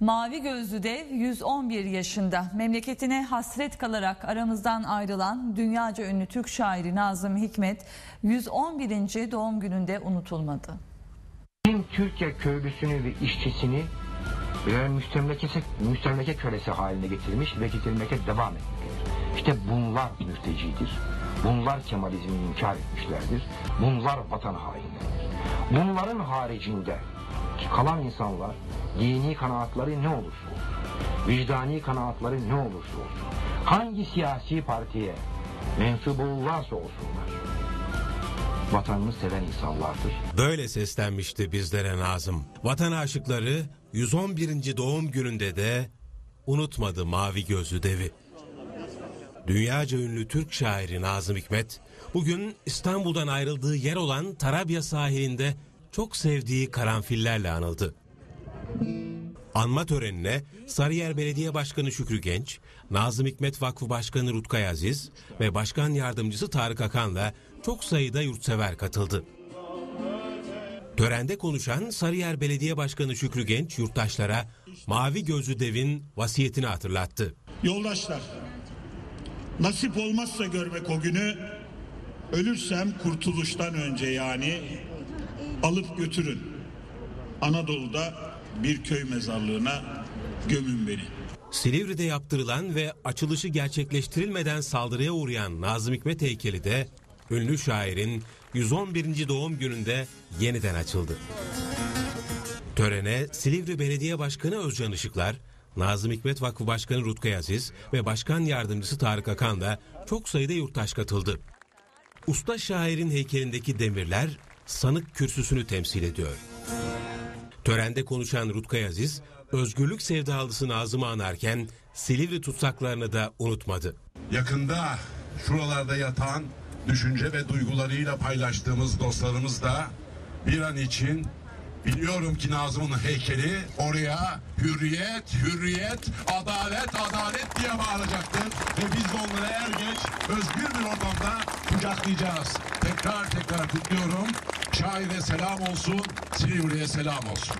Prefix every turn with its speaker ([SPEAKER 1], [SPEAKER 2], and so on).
[SPEAKER 1] Mavi gözlü dev 111 yaşında. Memleketine hasret kalarak aramızdan ayrılan dünyaca ünlü Türk şairi Nazım Hikmet 111. doğum gününde unutulmadı.
[SPEAKER 2] Tüm Türkiye köylüsünü ve işçisini birer müstemlekesi, müstemleke kölesi haline getirmiş ve getirmekte devam etmektedir. İşte bunlar mültecidir. Bunlar Kemalizmi inkar etmişlerdir. Bunlar vatan hainleridir. Bunların haricinde kalan insanlar dini kanaatları ne olursa olsun, vicdani kanaatları ne olursa olsun, hangi siyasi partiye mensup olurlarsa olsunlar, vatanını seven insanlardır.
[SPEAKER 3] Böyle seslenmişti bizlere Nazım. Vatan aşıkları 111. doğum gününde de unutmadı mavi gözlü devi. Dünyaca ünlü Türk şairi Nazım Hikmet, bugün İstanbul'dan ayrıldığı yer olan Tarabya sahilinde çok sevdiği karanfillerle anıldı. Anma törenine Sarıyer Belediye Başkanı Şükrü Genç, Nazım Hikmet Vakfı Başkanı Rutkay Aziz ve Başkan Yardımcısı Tarık Akan'la çok sayıda yurtsever katıldı. Törende konuşan Sarıyer Belediye Başkanı Şükrü Genç yurttaşlara Mavi Gözlü Dev'in vasiyetini hatırlattı.
[SPEAKER 4] Yoldaşlar, nasip olmazsa görmek o günü, ölürsem kurtuluştan önce yani alıp götürün. Anadolu'da bir köy mezarlığına gömün beni.
[SPEAKER 3] Silivri'de yaptırılan ve açılışı gerçekleştirilmeden saldırıya uğrayan Nazım Hikmet heykeli de ünlü şairin 111. doğum gününde yeniden açıldı. Törene Silivri Belediye Başkanı Özcan Işıklar, Nazım Hikmet Vakfı Başkanı Rutkay Aziz ve Başkan Yardımcısı Tarık Akan da çok sayıda yurttaş katıldı. Usta şairin heykelindeki demirler sanık kürsüsünü temsil ediyor. Törende konuşan Rutkay Aziz, özgürlük sevdalısı Nazım'ı anarken Silivri tutsaklarını da unutmadı.
[SPEAKER 5] Yakında şuralarda yatan düşünce ve duygularıyla paylaştığımız dostlarımız da bir an için biliyorum ki Nazım'ın heykeli oraya hürriyet, hürriyet, adalet, adalet diye bağıracaktır. Ve biz de onları er geç özgür bir ortamda kucaklayacağız. Tekrar tekrar kutluyorum. Şaire selam olsun, Silivri'ye selam olsun.